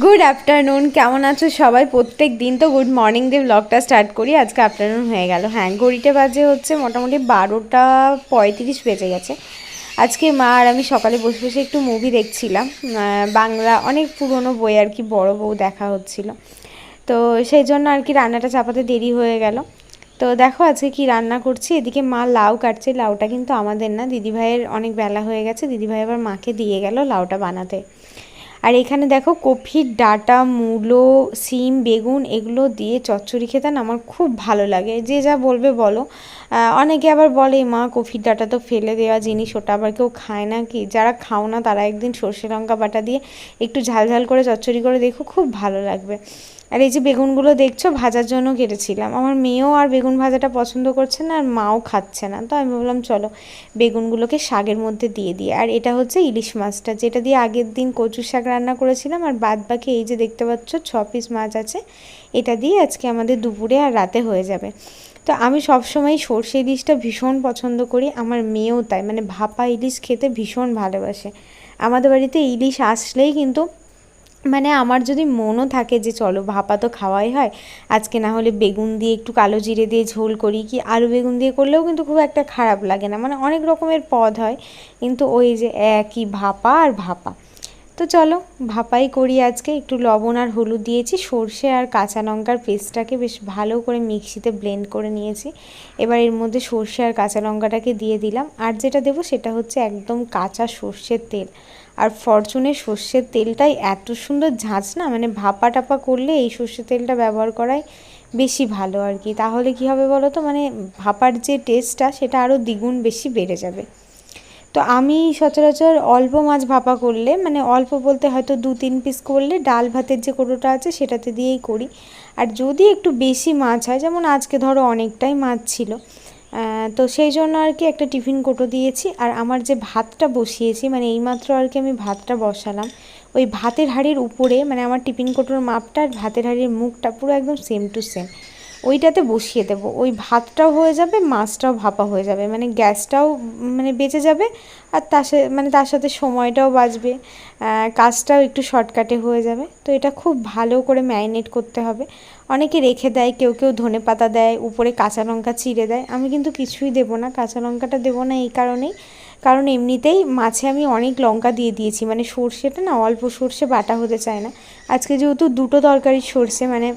Good afternoon কেমন আছো সবাই? প্রত্যেক দিন তো গুড মর্নিং দিয়ে ব্লগটা স্টার্ট করি। আজকে আফটারনুন হয়ে গেল। হ্যাঁ ঘড়িতে বাজে হচ্ছে মোটামুটি বারোটা পঁয়ত্রিশ বেজে গেছে। আজকে মা আর আমি সকালে বসে বসে একটু মুভি দেখছিলাম। বাংলা অনেক পুরনো বই আর কি, বড় বউ দেখা হচ্ছিল। তো সেই জন্য আর কি রান্নাটা চাপাতে দেরি হয়ে গেল। তো দেখো আজকে কি রান্না করছি। এদিকে মা লাউ কাটছে। লাউটা কিন্তু আমাদের না, দিদিভাইয়ের অনেক বেলা হয়ে গেছে। দিদিভাই আবার মাকে দিয়ে গেল লাউটা বানাতে। আর এখানে দেখো কপির ডাটা, মূলো, সিম, বেগুন এগুলো দিয়ে চচ্চড়ি খেতে আমার খুব ভালো লাগে। যে যা বলবে বলো। অনেকে আবার বলে, মা, কফির ডাটা তো ফেলে দেওয়া জিনিস, ওটা আবার কেউ খায় না কি? যারা খাও না তারা একদিন সর্ষে লঙ্কা বাটা দিয়ে একটু ঝাল ঝাল করে চচ্চড়ি করে দেখো, খুব ভালো লাগবে। আর এই যে বেগুনগুলো দেখছ, ভাজার জন্য কেটেছিলাম। আমার মেয়েও আর বেগুন ভাজাটা পছন্দ করছে না, আর মাও খাচ্ছে না। তো আমি ভাবলাম, চলো বেগুনগুলোকে শাকের মধ্যে দিয়ে দিই। আর এটা হচ্ছে ইলিশ মাছটা, যেটা দিয়ে আগের দিন কচুর শাক রান্না করেছিলাম, আর বাদ বাকি এই যে দেখতে পাচ্ছ, ছ পিস মাছ আছে, এটা দিয়ে আজকে আমাদের দুপুরে আর রাতে হয়ে যাবে। তো আমি সবসময় সর্ষে ইলিশটা ভীষণ পছন্দ করি, আমার মেয়েও তাই মানে ভাপা ইলিশ খেতে ভীষণ ভালোবাসে। আমাদের বাড়িতে ইলিশ আসলেই কিন্তু মানে আমার যদি মনও থাকে যে চলো ভাপা তো খাওয়াই হয়, আজকে না হলে বেগুন দিয়ে একটু কালো জিরে দিয়ে ঝোল করি কি আলু বেগুন দিয়ে করলেও কিন্তু খুব একটা খারাপ লাগে না। মানে অনেক রকমের পদ হয়, কিন্তু ওই যে একই ভাপা আর ভাপা। তো চলো ভাপাই করি আজকে, একটু লবণ আর হলুদ দিয়েছি, সর্ষে আর কাঁচা লঙ্কার পেস্টটাকে বেশ ভালো করে মিক্সিতে ব্লেন্ড করে নিয়েছি। এবার এর মধ্যে সর্ষে আর কাঁচা লঙ্কাটাকে দিয়ে দিলাম, আর যেটা দেবো সেটা হচ্ছে একদম কাঁচা সর্ষের তেল। আর ফরচুনের সর্ষের তেলটাই এত সুন্দর ঝাঁঝ না? মানে ভাপা টাপা করলে এই সর্ষের তেলটা ব্যবহার করাই বেশি ভালো আর কি। তাহলে কি হবে বলো তো? মানে ভাপার যে টেস্টটা সেটা আরও দ্বিগুণ বেশি বেড়ে যাবে। তো আমি সচরাচর অল্প মাছ ভাপা করলে মানে অল্প বলতে হয়তো দু তিন পিস করলে, ডাল ভাতের যে কোটোটা আছে, সেটাতে দিয়েই করি। আর যদি একটু বেশি মাছ হয়, যেমন আজকে ধরো অনেকটাই মাছ ছিল তো সেই জন্য আর কি একটা টিফিন কোটো দিয়েছি। আর আমার যে ভাতটা বসিয়েছি মানে এইমাত্র আর কি আমি ভাতটা বসালাম, ওই ভাতের হাড়ির উপরে মানে আমার টিফিন কোটোর মাপটা আর ভাতের হাড়ির মুখটা পুরো একদম সেম টু সেম ওইটাতে বসিয়ে দেবো। ওই ভাতটাও হয়ে যাবে, মাছটাও ভাপা হয়ে যাবে। মানে গ্যাসটাও মানে বেঁচে যাবে আর তার সাথে মানে তার সাথে সময়টাও বাঁচবে। কাজটাও একটু শর্টকাটে হয়ে যাবে। তো এটা খুব ভালো করে ম্যারিনেট করতে হবে। অনেকে রেখে দেয়, কেউ কেউ ধনে পাতা দেয়, উপরে কাঁচা লঙ্কা চিড়ে দেয়। আমি কিন্তু কিছুই দেবো না, কাঁচা লঙ্কাটা দেবো না এই কারণেই। কারণ এমনিতেই মাছে আমি অনেক লঙ্কা দিয়ে দিয়েছি। মানে সর্ষেটা না অল্প সর্ষে বাটা হতে চায় না। আজকে যেহেতু দুটো তরকারির সর্ষে মানে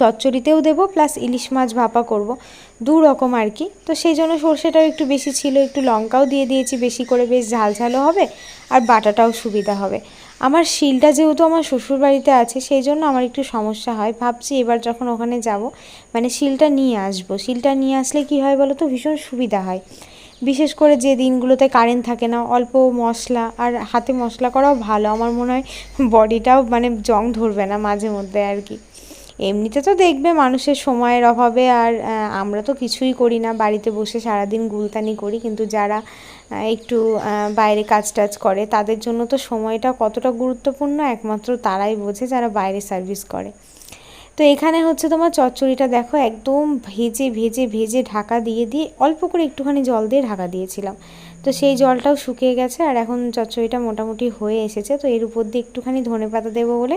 চচ্চড়িতেও দেবো প্লাস ইলিশ মাছ ভাপা করব, দু রকম আর কি। তো সেই জন্য সর্ষেটাও একটু বেশি ছিল, একটু লঙ্কাও দিয়ে দিয়েছি বেশি করে, বেশ ঝাল ঝালও হবে আর বাটাটাও সুবিধা হবে। আমার শিলটা যেহেতু আমার শ্বশুর বাড়িতে আছে, সেই জন্য আমার একটু সমস্যা হয়। ভাবছি এবার যখন ওখানে যাব মানে শিলটা নিয়ে আসব। শিলটা নিয়ে আসলে কি হয় বলো তো ভীষণ সুবিধা হয়। বিশেষ করে যে দিনগুলোতে কারেন্ট থাকে না, অল্প মশলা আর হাতে মশলা করাও ভালো। আমার মনে হয় বডিটাও মানে জং ধরবে না মাঝে মধ্যে আর কি। এমনিতে তো দেখবে মানুষের সময়ের অভাবে আর আমরা তো কিছুই করি না। বাড়িতে বসে সারাদিন গুলতানি করি, কিন্তু যারা একটু বাইরে কাজ টাজ করে, তাদের জন্য তো সময়টা কতটা গুরুত্বপূর্ণ একমাত্র তারাই বোঝে যারা বাইরে সার্ভিস করে। তো এখানে হচ্ছে তোমার চচ্চড়িটা দেখো, একদম ভেজে ভেজে ভেজে ঢাকা দিয়ে দিয়ে অল্প করে একটুখানি জল দিয়ে ঢাকা দিয়েছিলাম। তো সেই জলটাও শুকিয়ে গেছে আর এখন চচ্চড়িটা মোটামুটি হয়ে এসেছে। তো এর উপর দিয়ে একটুখানি ধনে পাতা দেবো বলে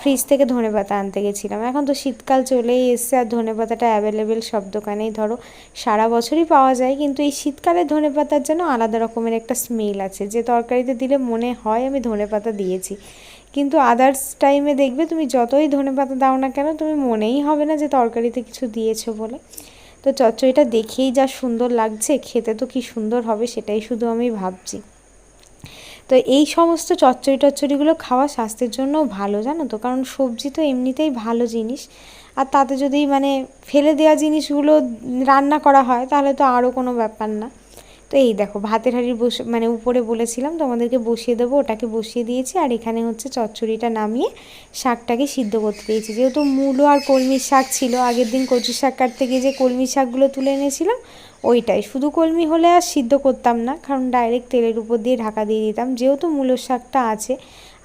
ফ্রিজ থেকে ধনে পাতা আনতে গেছিলাম। এখন তো শীতকাল চলেই এসছে আর ধনে পাতাটা অ্যাভেলেবেল সব দোকানেই। ধরো সারা বছরই পাওয়া যায়, কিন্তু এই শীতকালে ধনে পাতার যেন আলাদা রকমের একটা স্মেল আছে। যে তরকারিতে দিলে মনে হয় আমি ধনে পাতা দিয়েছি। কিন্তু আদার্স টাইমে দেখবে তুমি যতই ধনে পাতা দাও না কেন, তুমি মনেই হবে না যে তরকারিতে কিছু দিয়েছ বলে। তো চচ্চড়িটা দেখেই যা সুন্দর লাগছে, খেতে তো কি সুন্দর হবে সেটাই শুধু আমি ভাবছি। তো এই সমস্ত চচ্চড়ি টচ্চড়িগুলো খাওয়া স্বাস্থ্যের জন্য ভালো, জানো তো? কারণ সবজি তো এমনিতেই ভালো জিনিস। আর তাতে যদি মানে ফেলে দেওয়া জিনিসগুলো রান্না করা হয়, তাহলে তো আরও কোনো ব্যাপার না। তো এই দেখো, ভাতের হাঁড়ির বসে মানে উপরে বলেছিলাম তোমাদেরকে বসিয়ে দেবো, ওটাকে বসিয়ে দিয়েছি, আর এখানে হচ্ছে চচ্চড়িটা নামিয়ে শাকটাকে সিদ্ধ করতে দিয়েছি। যেহেতু মূলো আর কলমির শাক ছিল, আগের দিন কচু শাক কাটতে গিয়ে যে কলমির শাকগুলো তুলে এনেছিলাম, ওইটাই। শুধু কলমি হলে আর সিদ্ধ করতাম না, কারণ ডাইরেক্ট তেলের উপর দিয়ে ঢাকা দিয়ে দিতাম। যেহেতু মূলোর শাকটা আছে,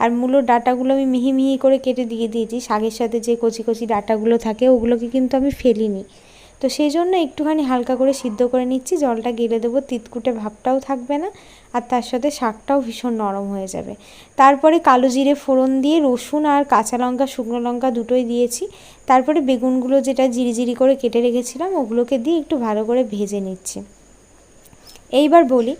আর মূলোর ডাঁটাগুলো আমি মিহি মিহি করে কেটে দিয়ে দিয়েছি, শাকের সাথে যে কচি কচি ডাঁটাগুলো থাকে, ওগুলোকে কিন্তু আমি ফেলিনি। তো সেই জন্য একটুখানি হালকা করে সিদ্ধ করে নিচ্ছি, জলটা গেলে দেবো, তিতকুটে ভাবটাও থাকবে না, আর তার সাথে শাকটাও ভীষণ নরম হয়ে যাবে। তারপরে কালো জিরে ফোড়ন দিয়ে রসুন আর কাঁচা লঙ্কা, শুকনো লঙ্কা দুটোই দিয়েছি। তারপরে বেগুনগুলো যেটা জিরি করে কেটে রেখেছিলাম, ওগুলোকে দিয়ে একটু ভালো করে ভেজে নিচ্ছি। এইবার বলি,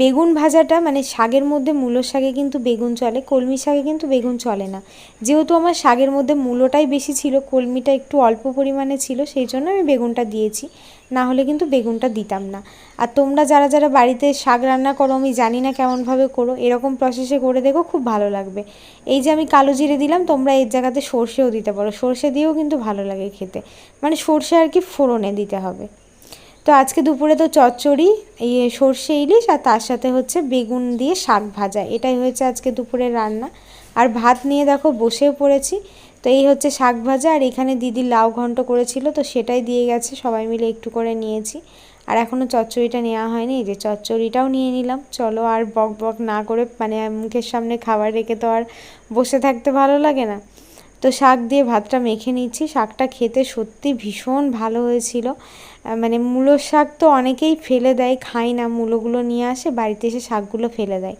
বেগুন ভাজাটা মানে শাকের মধ্যে মূলো শাকে কিন্তু বেগুন চলে, কলমি শাকে কিন্তু বেগুন চলে না। যেহেতু আমার শাকের মধ্যে মূলোটাই বেশি ছিল, কলমিটা একটু অল্প পরিমাণে ছিল, সেই জন্য আমি বেগুনটা দিয়েছি, না হলে কিন্তু বেগুনটা দিতাম না। আর তোমরা যারা যারা বাড়িতে শাক রান্না করো, আমি জানি না কেমনভাবে করো, এরকম প্রসেসে করে দেখো, খুব ভালো লাগবে। এই যে আমি কালো জিরে দিলাম, তোমরা এর জায়গাতে সর্ষেও দিতে পারো, সর্ষে দিয়েও কিন্তু ভালো লাগে খেতে। মানে সর্ষে আর কি ফোড়নে দিতে হবে। তো আজকে দুপুরে তো চচ্চড়ি এই সর্ষে ইলিশ আর তার সাথে হচ্ছে বেগুন দিয়ে শাক ভাজা। এটাই হয়েছে আজকে দুপুরের রান্না। আর ভাত নিয়ে দেখো বসেও পড়েছি। তো এই হচ্ছে শাক ভাজা আর এখানে দিদি লাউ ঘন্ট করেছিল, তো সেটাই দিয়ে গেছে। সবাই মিলে একটু করে নিয়েছি। আর এখনও চচ্চড়িটা নেওয়া হয়নি, এই যে চচ্চড়িটাও নিয়ে নিলাম। চলো আর বক বক না করে মানে মুখের সামনে খাবার রেখে তো আর বসে থাকতে ভালো লাগে না। তো শাক দিয়ে ভাতটা মেখে নিচ্ছি। শাকটা খেতে সত্যি ভীষণ ভালো হয়েছিল। মানে মূলো শাক তো অনেকেই ফেলে দেয়, খায় না, মূলোগুলো নিয়ে আসে, বাড়িতে এসে শাকগুলো ফেলে দেয়।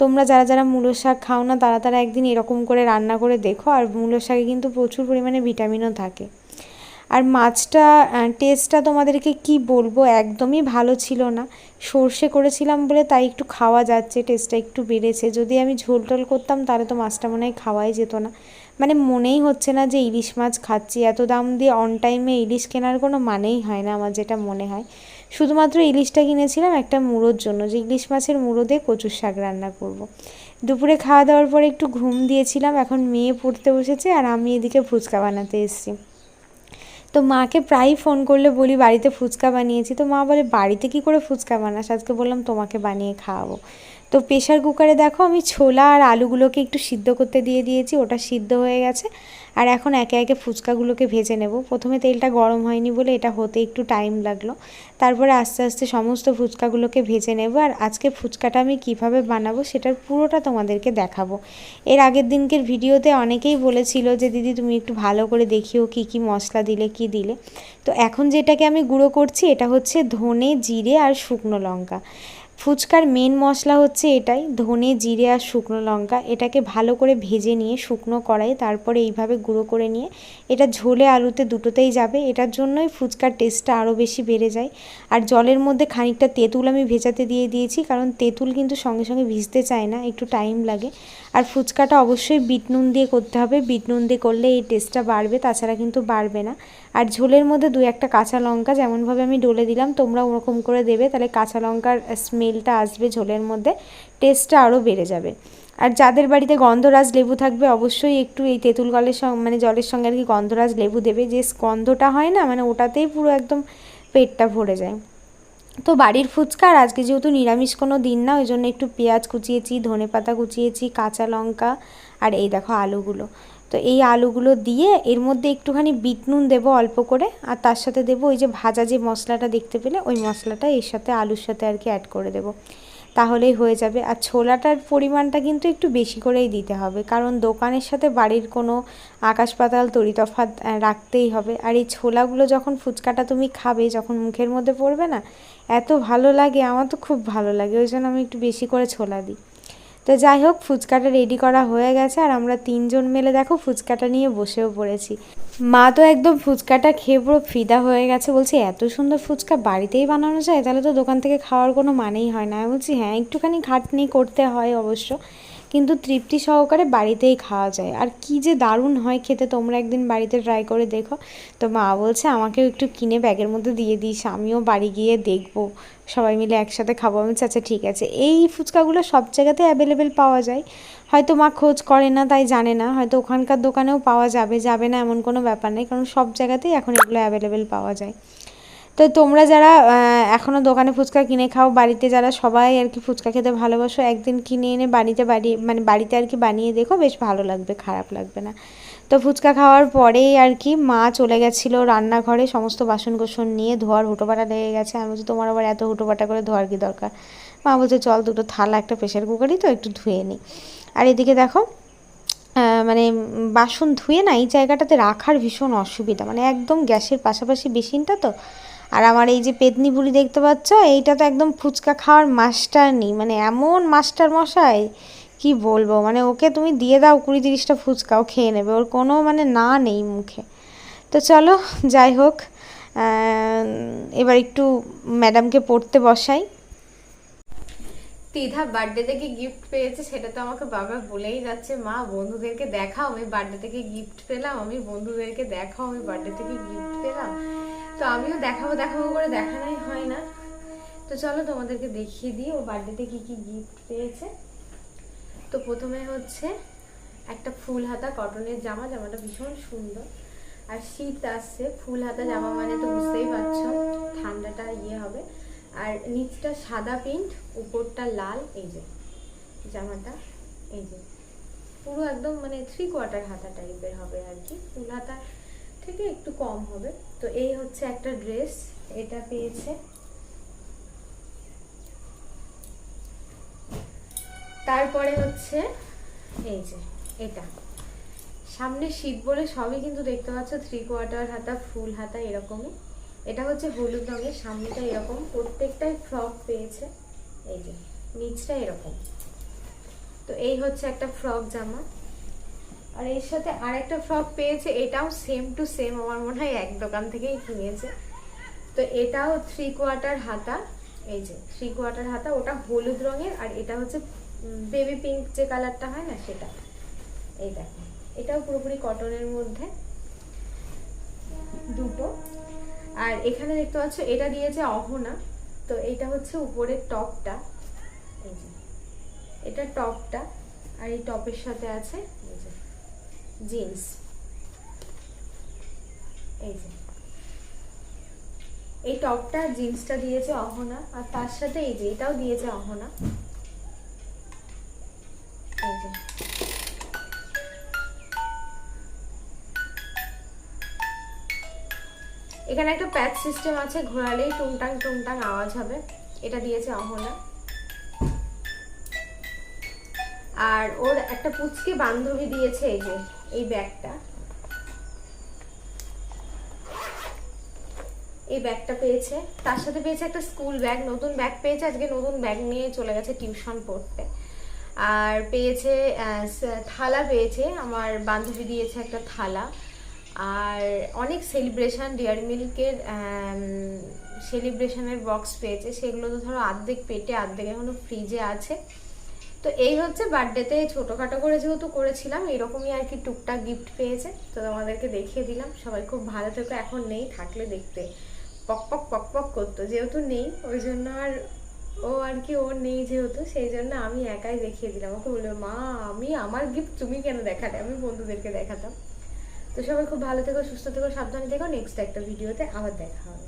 তোমরা যারা যারা মূলো শাক খাও না, তারা তারা একদিন এরকম করে রান্না করে দেখো, আর মূলো শাকে কিন্তু প্রচুর পরিমাণে ভিটামিনও থাকে। আর মাছটা টেস্টটা তোমাদেরকে কি বলব? একদমই ভালো ছিল না। সর্ষে করেছিলাম বলে তাই একটু খাওয়া যাচ্ছে টেস্টটা একটু বেড়েছে। যদি আমি ঝোল টোল করতাম, তাহলে তো মাছটা মনে হয় খাওয়াই যেত না। মানে মনেই হচ্ছে না যে ইলিশ মাছ খাচ্ছি। এত দাম দিয়ে অন টাইমে ইলিশ কেনার কোনো মানেই হয় না আমার যেটা মনে হয়। শুধুমাত্র ইলিশটা কিনেছিলাম একটা মুড়োর জন্য, যে ইলিশ মাছের মুড়ো দিয়ে কচুর শাক রান্না করব। দুপুরে খাওয়া দাওয়ার পরে একটু ঘুম দিয়েছিলাম, এখন মেয়ে পড়তে বসেছে আর আমি এদিকে ফুচকা বানাতে এসেছি। তো মাকে প্রায়ই ফোন করলে বলি, বাড়িতে ফুচকা বানিয়েছি। তো মা বলে, বাড়িতে কি করে ফুচকা বানাস? আজকে বললাম, তোমাকে বানিয়ে খাওয়াবো। তো প্রেশার কুকারে দেখো আমি ছোলা আর আলুগুলোকে একটু সিদ্ধ করতে দিয়ে দিয়েছি, ওটা সিদ্ধ হয়ে গেছে। আর এখন একে একে ফুচকাগুলোকে ভেজে নেব। প্রথমে তেলটা গরম হয়নি বলে এটা হতে একটু টাইম লাগল। তারপরে আস্তে আস্তে সমস্ত ফুচকাগুলোকে ভেজে নেব। আর আজকে ফুচকাটা আমি কীভাবে বানাবো সেটার পুরোটা তোমাদেরকে দেখাবো। এর আগের দিনকের ভিডিওতে অনেকেই বলেছিল যে, দিদি, তুমি একটু ভালো করে দেখিও কি কি মশলা দিলে, কি দিলে? তো এখন যেটাকে আমি গুঁড়ো করছি, এটা হচ্ছে ধনে, জিরে আর শুকনো লঙ্কা। ফুচকার মেন মশলা হচ্ছে এটাই, ধনে, জিরে আর শুকনো লঙ্কা। এটাকে ভালো করে ভেজে নিয়ে শুকনো কড়াই তারপরে এইভাবে গুঁড়ো করে নিয়ে, এটা ঝোলে আলুতে দুটোতেই যাবে। এটার জন্যই ফুচকার টেস্টটা আরও বেশি বেড়ে যায়। আর জলের মধ্যে খানিকটা তেঁতুল আমি ভেজাতে দিয়ে দিয়েছি, কারণ তেঁতুল কিন্তু সঙ্গে সঙ্গে ভিজতে চায় না, একটু টাইম লাগে। আর ফুচকাটা অবশ্যই বিট নুন দিয়ে করতে হবে। বিট নুন দিয়ে করলে এই টেস্টটা বাড়বে, তাছাড়া কিন্তু বাড়বে না। আর ঝোলের মধ্যে দু একটা কাঁচা লঙ্কা যেমনভাবে আমি ডলে দিলাম, তোমরা ওরকম করে দেবে, তাহলে কাঁচা লঙ্কার স্মেলটা আসবে ঝোলের মধ্যে টেস্টটা আরও বেড়ে যাবে। আর যাদের বাড়িতে গন্ধরাজ লেবু থাকবে, অবশ্যই একটু এই তেঁতুল গলের সঙ্গে মানে জলের সঙ্গে আর কি গন্ধরাজ লেবু দেবে। যে গন্ধটা হয় না মানে ওটাতেই পুরো একদম পেটটা ভরে যায়। তো বাড়ির ফুচকা আর আজকে যেহেতু নিরামিষ কোনো দিন না, ওই জন্য একটু পেঁয়াজ কুচিয়েছি, ধনে পাতা কুচিয়েছি, কাঁচা লঙ্কা আর এই দেখো আলুগুলো। তো এই আলুগুলো দিয়ে এর মধ্যে একটুখানি বিট নুন দেবো অল্প করে, আর তার সাথে দেবো ওই যে ভাজা যে মশলাটা দেখতে পেলে, ওই মশলাটা এর সাথে আলুর সাথে আর কি অ্যাড করে দেবো। তাহলেই হয়ে যাবে। আর ছোলাটার পরিমাণটা কিন্তু একটু বেশি করেই দিতে হবে। কারণ দোকানের সাথে বাড়ির কোনো আকাশ পাতাল, তরি তফাত রাখতেই হবে। আর এই ছোলাগুলো যখন ফুচকাটা তুমি খাবে, যখন মুখের মধ্যে পড়বে না, এত ভালো লাগে, আমার তো খুব ভালো লাগে। ওই জন্য আমি একটু বেশি করে ছোলা দিই। তো যাই হোক ফুচকাটা রেডি করা হয়ে গেছে আর আমরা তিনজন মেলে দেখো ফুচকাটা নিয়ে বসেও পড়েছি। মা তো একদম ফুচকাটা খেয়ে পুরো ফিদা হয়ে গেছে, বলছি, এত সুন্দর ফুচকা বাড়িতেই বানানো যায়? তাহলে তো দোকান থেকে খাওয়ার কোনো মানেই হয় না। আমি বলছি হ্যাঁ একটুখানি খাটনি করতে হয় অবশ্য। কিন্তু তৃপ্তি সহকারে বাড়িতেই খাওয়া যায়। আর কি যে দারুণ হয় খেতে, তোমরা একদিন বাড়িতে ট্রাই করে দেখো। তো মা বলছে, আমাকেও একটু কিনে ব্যাগের মধ্যে দিয়ে দিস, আমিও বাড়ি গিয়ে দেখব। সবাই মিলে একসাথে খাব। আমি আচ্ছা ঠিক আছে। এই ফুচকাগুলো সব জায়গাতে অ্যাভেলেবেল পাওয়া যায়। হয়তো মা খোঁজ করে না, তাই জানে না। হয়তো ওখানকার দোকানেও পাওয়া যাবে যাবে না এমন কোনো ব্যাপার নেই, কারণ সব জায়গাতেই এখন এগুলো অ্যাভেলেবেল পাওয়া যায়। তো তোমরা যারা এখনও দোকানে ফুচকা কিনে খাও, বাড়িতে যারা সবাই আর কি ফুচকা খেতে ভালোবাসো, একদিন কিনে এনে বাড়িতে বাড়ি মানে বাড়িতে আর কি বানিয়ে দেখো, বেশ ভালো লাগবে, খারাপ লাগবে না। তো ফুচকা খাওয়ার পরেই আর কি মা চলে গেছিল রান্নাঘরে, সমস্ত বাসন কোসন নিয়ে ধোয়ার হুটোপাটা লেগে গেছে। আমি বলছি, তোমার আবার এত হুটোপাটা করে ধোয়ার কি দরকার? মা বলছে, চল দুটো থালা, একটা প্রেশার কুকারই তো একটু ধুয়ে নিই আর এদিকে দেখো মানে বাসন ধুয়ে না এই জায়গাটাতে রাখার ভীষণ অসুবিধা। মানে একদম গ্যাসের পাশাপাশি বেসিনটা তো আর আমার এই যে পেতনি বুড়ি দেখতে পাচ্ছ, এইটা তো একদম ফুচকা খাওয়ার মাস্টার নেই মানে এমন মাস্টার মশাই, কি বলব? মানে ওকে তুমি দিয়ে দাও কুড়ি তিরিশটা ফুচকাও খেয়ে নেবে। ওর কোনো মানে না নেই মুখে। তো চলো, যাই হোক এবার একটু ম্যাডামকে পড়তে বসাই। তিধা বার্থডে থেকে গিফট পেয়েছে সেটা তো আমাকে বাবা বলেই যাচ্ছে। মা, বন্ধুদেরকে দেখাও, আমি বার্থডে থেকে গিফট পেলাম? আমি বন্ধুদেরকে দেখাও, আমি বার্থডে থেকে গিফট পেলাম? তো আমিও দেখাবো দেখাবো করে দেখানোই হয় না। তো চলো তোমাদেরকে দেখিয়ে দিই, ও বার্থডেতে কি কি গিফট পেয়েছে। তো প্রথমে হচ্ছে একটা ফুল হাতা কটনের জামা, জামাটা ভীষণ সুন্দর। আর শীত আসছে ফুল হাতা জামা মানে তো বুঝতেই পারছ, ঠান্ডাটা ইয়ে হবে। আর নিচটা সাদা প্রিন্ট উপরটা লাল, এই যে জামাটা, এই যে। পুরো একদম মানে থ্রি কোয়ার্টার হাতা টাইপের হবে আর কি। ফুল হাতা থেকে একটু কম হবে। তো এই হচ্ছে একটা ড্রেস, এটা পেয়েছে। তারপরে হচ্ছে, এই যে, এটা। সামনে শীত বলে সবই কিন্তু দেখতে পাচ্ছ থ্রি কোয়ার্টার হাতা ফুল হাতা এরকমই। এটা হচ্ছে হলুদ রঙের, সামনেটা এরকম। প্রত্যেকটাই ফ্রক পেয়েছে। এই যে, নিচটা এরকম। তো এই হচ্ছে একটা ফ্রক জামা। আর এর সাথে আরেকটা ফ্রক পেয়েছে, এটাও সেম টু সেম আমার মনে হয় এক দোকান থেকেই কিনেছে। তো এটাও থ্রি কোয়ার্টার হাতা, এই যে থ্রি কোয়ার্টার হাতা, ওটা হলুদ রঙের, আর এটা হচ্ছে বেবি পিঙ্ক যে কালারটা হয় না সেটা। এই দেখো, এটাও পুরোপুরি কটনের মধ্যে। দুটো। আর এখানে দেখতে পাচ্ছ, এটা দিয়েছে অহনা, তো এটা হচ্ছে উপরের টপটা। এই যে, এটা টপটা, আর এই টপের সাথে আছে জিন্স। এই যে। এই টপটা জিন্সটা দিয়েছে অহনা, আর তার সাথে এই যে, এটাও দিয়েছে অহনা। এই যে। এখানে একটা প্যাচ সিস্টেম আছে, ঘোরালেই টুংটাং টুংটাং আওয়াজ হবে। এটা দিয়েছে অহনা। আর ওর একটা পুচকে বান্ধবী দিয়েছে এই যে। এই ব্যাগটা। এই ব্যাগটা পেয়েছে। তার সাথে পেয়েছে একটা স্কুল ব্যাগ, নতুন ব্যাগ পেয়েছে। আজকে নতুন ব্যাগ নিয়ে চলে গেছে টিউশন পড়তে। আর পেয়েছে থালা পেয়েছে। আমার বান্ধবী দিয়েছে একটা থালা। আর অনেক সেলিব্রেশন ডিয়ারি মিল্কের সেলিব্রেশনের বক্স পেয়েছে। সেগুলো তো ধরো আর্ধেক পেটে আর্ধেক এখনও ফ্রিজে আছে। তো এই হচ্ছে বার্থডেতে ছোটোখাটো করে যেহেতু করেছিলাম, এরকমই আর কি টুকটাক গিফট পেয়েছে। তো তোমাদেরকে দেখিয়ে দিলাম। সবাই খুব ভালো থেকো, এখন নেই থাকলে দেখতে। পক পক পক পক করতো, যেহেতু নেই, ওই জন্য আর ও আর কি ওর নেই যেহেতু, সেই জন্য আমি একাই দেখিয়ে দিলাম। ওকে বলল, মা, আমি আমার গিফট তুমি কেন দেখাতে আমি বন্ধুদেরকে দেখাতাম। তো সবাই খুব ভালো থেকো, সুস্থ থেকো, সাবধানে থেকো। নেক্সট একটা ভিডিওতে আবার দেখা হবে।